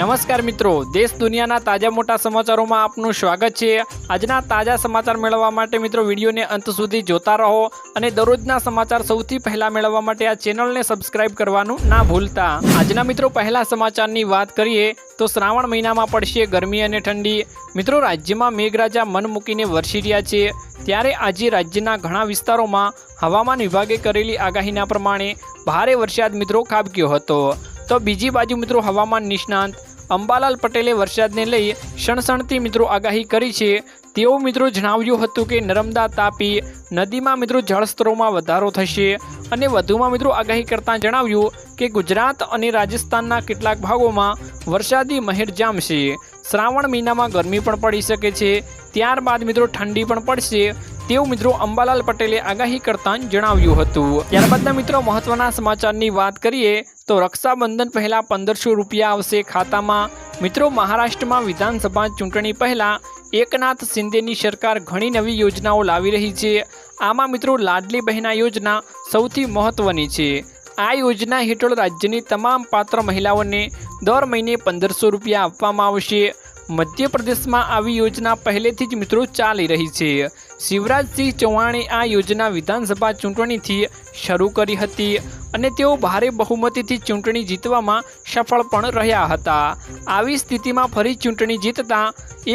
નમસ્કાર મિત્રો, દેશ દુનિયાના તાજા મોટા સમાચારોમાં આપનું સ્વાગત છે. આજના તાજા સમાચાર મેળવવા માટે મિત્રો વિડીયોને અંત સુધી જોતા રહો અને દરરોજના સમાચાર સૌથી પહેલા મેળવવા માટે આ ચેનલને સબસ્ક્રાઇબ કરવાનું ના ભૂલતા. આજના મિત્રો પહેલા સમાચારની વાત કરીએ તો શ્રાવણ મહિનામાં પડશે ગરમી અને ઠંડી. મિત્રો, રાજ્યમાં મેઘરાજા મન મૂકીને વરસી રહ્યા છે. ત્યારે આજે રાજ્યના ઘણા વિસ્તારોમાં હવામાન વિભાગે કરેલી આગાહીના પ્રમાણે ભારે વરસાદ મિત્રો ખાબક્યો હતો. તો બીજી બાજુ મિત્રો હવામાન નિષ્ણાંત અંબાલાલ પટેલે વરસાદને લઈ શણસણતી મિત્રો આગાહી કરી છે. તેઓ મિત્રો જણાવ્યું હતું કે નર્મદા તાપી નદીમાં મિત્રો જળસ્તરોમાં વધારો થશે અને વધુમાં મિત્રો આગાહી કરતાં જણાવ્યું કે ગુજરાત અને રાજસ્થાનના કેટલાક ભાગોમાં વરસાદી મહેર જામશે. શ્રાવણ મહિનામાં ગરમી પણ પડી શકે છે. ત્યારબાદ મિત્રો ઠંડી પણ પડશે. તેવું મિત્રો અંબાલાલ પટેલે આગાહી કરતાં જણાવ્યું હતું. ત્યારબાદના મિત્રો મહત્વના સમાચારની વાત કરીએ તો રક્ષાબંધન પહેલા પંદરસો રૂપિયા આવશે ખાતામાં. મિત્રો મહારાષ્ટ્રમાં વિધાનસભા ચૂંટણી પહેલા એકનાથ શિંદેની સરકાર ઘણી નવી યોજનાઓ લાવી રહી છે. આમાં મિત્રો લાડલી બહેના યોજના સૌથી મહત્વની છે. આ યોજના હેઠળ રાજ્યની તમામ પાત્ર મહિલાઓને દર મહિને પંદરસો રૂપિયા આપવામાં આવશે. મધ્યપ્રદેશમાં આવી યોજના પહેલેથી જ મિત્રો ચાલી રહી છે. શિવરાજસિંહ ચૌહાણે આ યોજના વિધાનસભા ચૂંટણીથી શરૂ કરી હતી અને તેઓ ભારે બહુમતીથી ચૂંટણી જીતવામાં સફળ પણ રહ્યા હતા. આવી સ્થિતિમાં ફરી ચૂંટણી જીતતા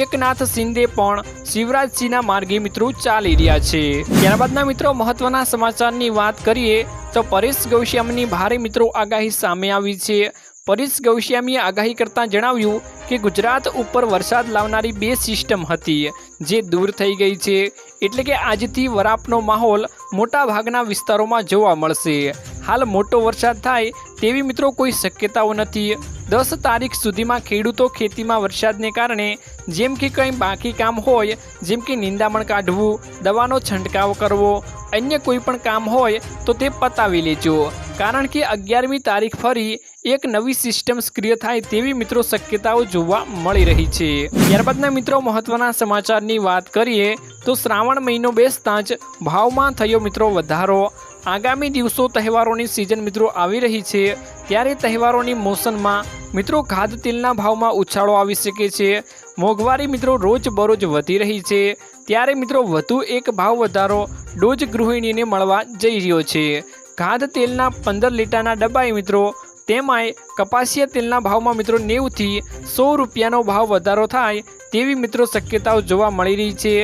એકનાથ શિંદે પણ શિવરાજસિંહના માર્ગે મિત્રો ચાલી રહ્યા છે. ત્યારબાદના મિત્રો મહત્વના સમાચારની વાત કરીએ તો પરેશ ગૌશ્યામની ભારે મિત્રો આગાહી સામે આવી છે. પરેશ ગૌશ્યામીએ આગાહી કરતાં જણાવ્યું કે ગુજરાત ઉપર વરસાદ લાવનારી બે સિસ્ટમ હતી, જે દૂર થઈ ગઈ છે, એટલે કે આજથી વરાપનો માહોલ મોટા ભાગના વિસ્તારોમાં જોવા મળશે. હાલ મોટો વરસાદ થાય તેવી મિત્રો કોઈ શક્યતાઓ નથી. દસ તારીખ સુધીમાં ખેડૂતો ખેતીમાં વરસાદને કારણે જેમ કે કંઈ બાકી કામ હોય, જેમ કે નિંદામણ કાઢવું, દવાનો છંટકાવ કરવો અન્ય કોઈ પણ કામ હોય તો તે પતાવી લેજો. કારણ કે અગિયારમી તારીખ ફરી એક નવી સિસ્ટમ સક્રિય થાય તેવી મિત્રો શક્યતાઓ જોવા મળી રહી છે. ત્યારબાદના મિત્રો મહત્વના સમાચારની વાત કરીએ તો શ્રાવણ મહિનો બેસતા જ ભાવમાં થયો મિત્રો વધારો. આગામી દિવસો તહેવારોની સિઝન મિત્રો આવી રહી છે. ત્યારે તહેવારોની મોસમમાં મિત્રો ખાદ્ય તેલના ભાવમાં ઉછાળો આવી શકે છે. મોંઘવારી મિત્રો રોજ બરોજ વધી રહી છે. ત્યારે મિત્રો વધુ એક ભાવ વધારો ડોજ ગૃહિણીને મળવા જઈ રહ્યો છે. ખાદ્ય તેલના પંદર લીટરના ડબ્બાએ મિત્રો તેમાંય કપાસિયા તેલના ભાવમાં મિત્રો નેવુંથી સો રૂપિયાનો ભાવ વધારો થાય તેવી મિત્રો શક્યતાઓ જોવા મળી રહી છે.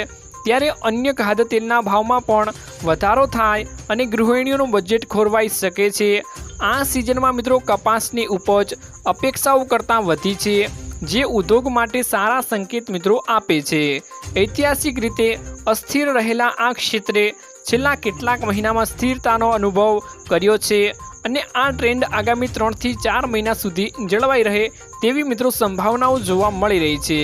ત્યારે અન્ય ખાદ્ય તેલના ભાવમાં પણ વધારો થાય અને ગૃહિણીઓનું બજેટ ખોરવાઈ શકે છે. આ સિઝનમાં મિત્રો કપાસની ઉપજ અપેક્ષાઓ કરતાં વધી છે, જે ઉદ્યોગ માટે સારા સંકેત મિત્રો આપે છે. ઐતિહાસિક રીતે અસ્થિર રહેલા આ ક્ષેત્રે છેલ્લા કેટલાક મહિનામાં સ્થિરતાનો અનુભવ કર્યો છે અને આ ટ્રેન્ડ આગામી ત્રણથી ચાર મહિના સુધી જળવાઈ રહે તેવી મિત્રો સંભાવનાઓ જોવા મળી રહી છે.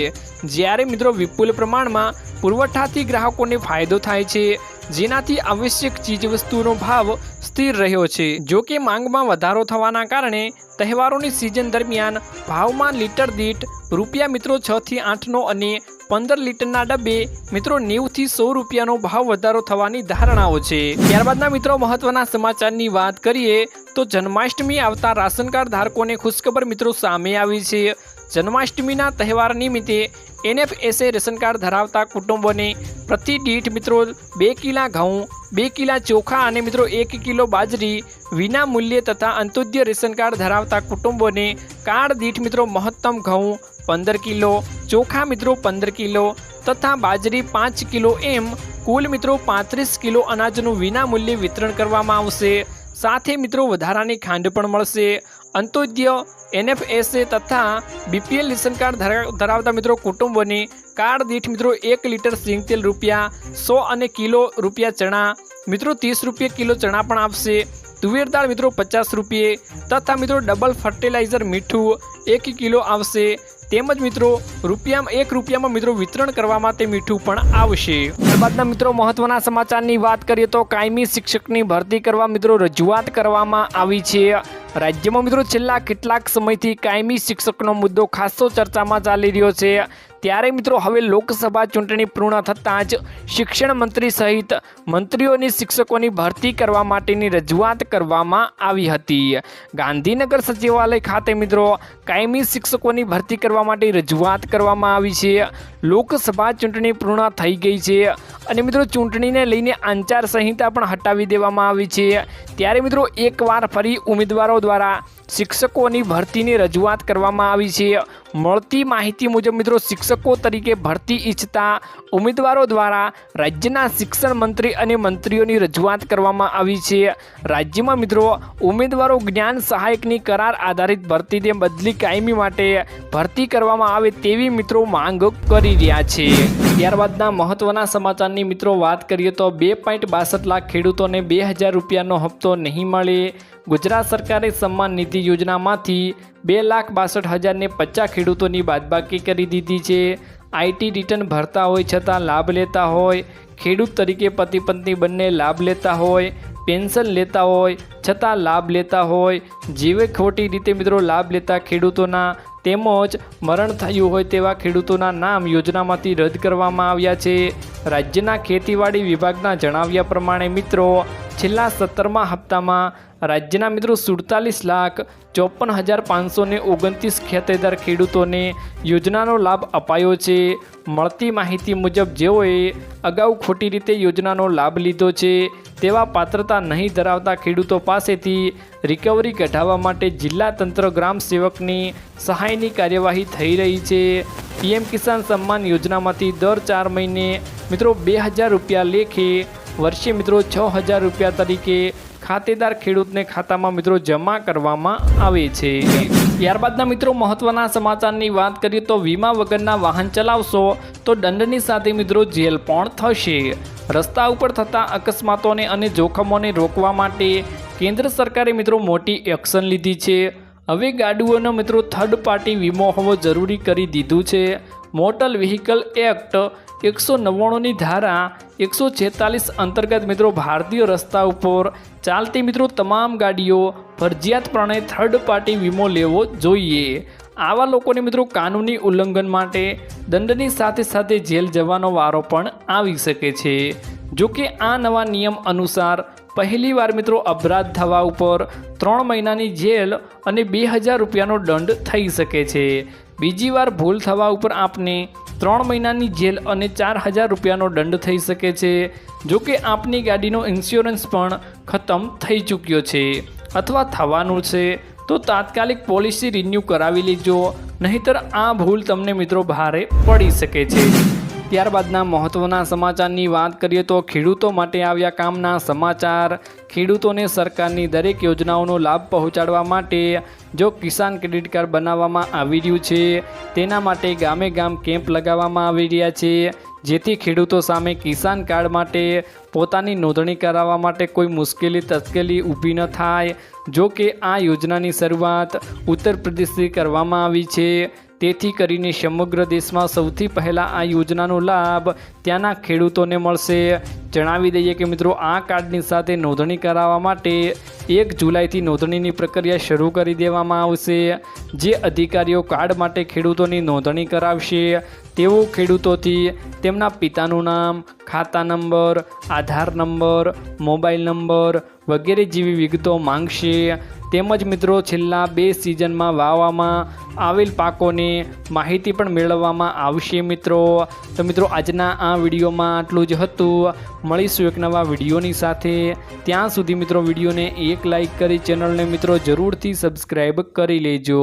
જ્યારે મિત્રો વિપુલ પ્રમાણમાં પુરવઠાથી ગ્રાહકોને ફાયદો થાય છે, જેનાથી આવશ્યક ચીજવસ્તુનો ભાવ સ્થિર રહ્યો છે. જો કે માંગમાં વધારો થવાના કારણે તહેવારોની સિઝન દરમિયાન ભાવમાં લીટર દીઠ રૂપિયા મિત્રો છ થી આઠનો અને પંદર લીટરના ડબ્બે મિત્રો નેવથી સો રૂપિયાનો ભાવ વધારો થવાની ધારણાઓ છે. ત્યારબાદના મિત્રો મહત્વના સમાચારની વાત કરીએ, તો જન્માષ્ટમી આવતા રાશન કાર્ડ ધારકોને ખુશખબર મિત્રો સામે આવી છે. જન્માષ્ટમીના તહેવાર નિમિત્તે એનએફએસએ રેશન કાર્ડ ધરાવતા કુટુંબોને પ્રતિ દીઠ મિત્રો બે કિલા ઘઉં, બે કિલા ચોખા અને મિત્રો એક કિલો બાજરી વિના મૂલ્યે તથા અંત્યોદય રેશન કાર્ડ ધરાવતા કુટુંબોને કાર્ડ દીઠ મિત્રો મહત્તમ ઘઉં પંદર કિલો, ચોખા મિત્રો પંદર કિલો તથા બાજરી પાંચ કિલો એમ કુલ મિત્રો પાંત્રીસ કિલો અનાજનું વિના મૂલ્યે વિતરણ કરવામાં આવશે. સાથે મિત્રો વધારાની ખાંડ પણ મળશે. અંત્યોદય એનએફએસએ તથા બીપીએલ રેશન કાર્ડ ધરા- ધરાવતા મિત્રો કુટુંબોને કાર્ડ દીઠ મિત્રો એક લીટર સિંગ તેલ રૂપિયા સો અને કિલો રૂપિયા ચણા, મિત્રો ત્રીસ રૂપિયા કિલો ચણા પણ આપશે. તુવેર દાળ મિત્રો પચાસ રૂપિયે તથા મિત્રો ડબલ ફર્ટિલાઇઝર મીઠું એક કિલો આવશે તેમજ મિત્રો, રૂપિયામાં એક રૂપિયામાં મિત્રો વિતરણ કરવામાં તે મીઠું પણ આવશે. ત્યારબાદના મિત્રો, મહત્વના સમાચારની વાત કરીએ તો કાયમી શિક્ષકની ભરતી કરવા મિત્રો રજૂઆત કરવામાં આવી છે. રાજ્યમાં મિત્રો છેલ્લા કેટલાક સમયથી કાયમી શિક્ષકનો મુદ્દો ખાસો ચર્ચામાં ચાલી રહ્યો છે. ત્યારે મિત્રો હવે લોકસભા ચૂંટણી પૂર્ણ થતાં જ શિક્ષણ મંત્રી સહિત મંત્રીઓની શિક્ષકોની ભરતી કરવા માટેની રજૂઆત કરવામાં આવી હતી. ગાંધીનગર સચિવાલય ખાતે મિત્રો કાયમી શિક્ષકોની ભરતી કરવા માટે રજૂઆત કરવામાં આવી છે. લોકસભા ચૂંટણી પૂર્ણ થઈ ગઈ છે. અને મિત્રો ચૂંટણીને લઈને આચારસંહિતા પણ હટાવી દેવામાં આવી છે. ત્યારે મિત્રો એકવાર ફરી ઉમેદવારો દ્વારા શિક્ષકોની ભરતીની રજૂઆત કરવામાં આવી છે. મળતી માહિતી મુજબ મિત્રો શિક્ષકો તરીકે ભરતી ઈચ્છતા ઉમેદવારો દ્વારા રાજ્યના શિક્ષણ મંત્રી અને મંત્રીઓની રજૂઆત કરવામાં આવી છે. રાજ્યમાં મિત્રો ઉમેદવારો જ્ઞાન સહાયકની કરાર આધારિત ભરતીને બદલી કાયમી માટે ભરતી કરવામાં આવે તેવી મિત્રો માંગ કરી રહ્યા છે. ત્યારબાદના મહત્વના સમાચારની મિત્રો વાત કરીએ તો બે પોઈન્ટ બાસઠ લાખ ખેડૂતોને બે હજાર રૂપિયાનો હપ્તો નહીં મળે. ગુજરાત સરકારે સન્માન નિધિ યોજનામાંથી બે લાખ બાસઠ હજારને પચાસ ખેડૂતોની બાદબાકી કરી દીધી છે. આઈટી રિટર્ન ભરતા હોય છતાં લાભ લેતા હોય, ખેડૂત તરીકે પતિ પત્ની બંને લાભ લેતા હોય, પેન્શન લેતા હોય છતાં લાભ લેતા હોય. જેવે ખોટી રીતે મિત્રો લાભ લેતા ખેડૂતોના તેમજ મરણ થયું હોય તેવા ખેડૂતોના નામ યોજનામાંથી રદ કરવામાં આવ્યા છે. રાજ્યના ખેતીવાડી વિભાગના જણાવ્યા પ્રમાણે મિત્રો, છેલ્લા સત્તરમા હપ્તામાં રાજ્યના મિત્રો સુડતાલીસ લાખ ચોપન હજાર પાંચસોને ઓગણત્રીસ ખેતેદાર ખેડૂતોને યોજનાનો લાભ અપાયો છે. મળતી માહિતી મુજબ જેઓએ અગાઉ ખોટી રીતે યોજનાનો લાભ લીધો છે, તેવા પાત્રતા નહીં ધરાવતા ખેડૂતો પાસેથી રિકવરી કઢાવવા માટે જિલ્લા તંત્ર ગ્રામ સેવકની સહાયની કાર્યવાહી થઈ રહી છે. પીએમ કિસાન સન્માન યોજનામાંથી દર ચાર મહિને મિત્રો બે હજાર રૂપિયા લેખે, વર્ષે મિત્રો છ હજાર રૂપિયા તરીકે ખાતેદાર ખેડૂતને ખાતામાં મિત્રો જમા કરવામાં આવે છે. ત્યારબાદના મિત્રો મહત્વના સમાચારની વાત કરીએ તો વીમા વગરના વાહન ચલાવશો તો દંડની સાથે મિત્રો જેલ પણ થશે. રસ્તા ઉપર થતા અકસ્માતોને અને જોખમોને રોકવા માટે કેન્દ્ર સરકારે મિત્રો મોટી એક્શન લીધી છે. હવે ગાડીઓનો મિત્રો થર્ડ પાર્ટી વીમો હોવો જરૂરી કરી દીધું છે. મોટર વ્હીકલ એક્ટ એકસો નવ્વાણુંની ધારા એકસો છેતાલીસ અંતર્ગત મિત્રો ભારતીય રસ્તા ઉપર ચાલતી મિત્રો તમામ ગાડીઓ ફરજિયાતપણે થર્ડ પાર્ટી વીમો લેવો જોઈએ. આવા લોકોને મિત્રો કાનૂની ઉલ્લંઘન માટે દંડની સાથે સાથે જેલ જવાનો વારો પણ આવી શકે છે. જો કે આ નવા નિયમ અનુસાર પહેલીવાર મિત્રો અપરાધ થવા ઉપર ત્રણ મહિનાની જેલ અને બે હજાર રૂપિયાનો દંડ થઈ શકે છે. બીજી વાર ભૂલ થવા ઉપર આપને ત્રણ મહિનાની જેલ અને ચાર હજાર રૂપિયાનો દંડ થઈ શકે છે. જો કે આપની ગાડીનો ઇન્સ્યોરન્સ પણ ખતમ થઈ ચૂક્યો છે અથવા થવાનું છે. તો તાત્કાલિક પોલિસી રિન્યૂ કરાવી લેજો. નહીંતર આ ભૂલ તમને મિત્રો ભારે પડી શકે છે. ત્યારબાદના મહત્ત્વના સમાચારની વાત કરીએ તો ખેડૂતો માટે આવ્યા કામના સમાચાર. ખેડૂતોને સરકારની દરેક યોજનાઓનો લાભ પહોંચાડવા માટે જો કિસાન ક્રેડિટ કાર્ડ બનાવવામાં આવી રહ્યું છે, તેના માટે ગામે ગામ કેમ્પ લગાવવામાં આવી રહ્યા છે. જેથી ખેડૂતો સામે કિસાન કાર્ડ માટે પોતાની નોંધણી કરાવવા માટે કોઈ મુશ્કેલી તશ્કેલી ઊભી ન થાય. જો કે આ યોજનાની શરૂઆત ઉત્તર પ્રદેશથી કરવામાં આવી છે. તેથી કરીને સમગ્ર દેશમાં સૌથી પહેલાં આ યોજનાનો લાભ ત્યાંના ખેડૂતોને મળશે. જણાવી દઈએ કે મિત્રો, આ કાર્ડની સાથે નોંધણી કરાવવા માટે એક જુલાઈથી નોંધણીની પ્રક્રિયા શરૂ કરી દેવામાં આવશે. જે અધિકારીઓ કાર્ડ માટે ખેડૂતોની નોંધણી કરાવશે, તેઓ ખેડૂતોથી તેમના પિતાનું નામ, ખાતા number, Aadhaar number, mobile number વગેરે જેવી વિગતો માંગશે. તેમજ મિત્રો છેલ્લા બે સિઝનમાં વાવવામાં આવેલ પાકોની માહિતી પણ મેળવવામાં આવશે મિત્રો. તો મિત્રો આજના આ વિડીયોમાં આટલું જ હતું. મળીશું એક નવા વિડીયોની સાથે. ત્યાં સુધી મિત્રો વિડીયોને એક લાઈક કરી ચેનલને મિત્રો જરૂરથી સબસ્ક્રાઈબ કરી લેજો.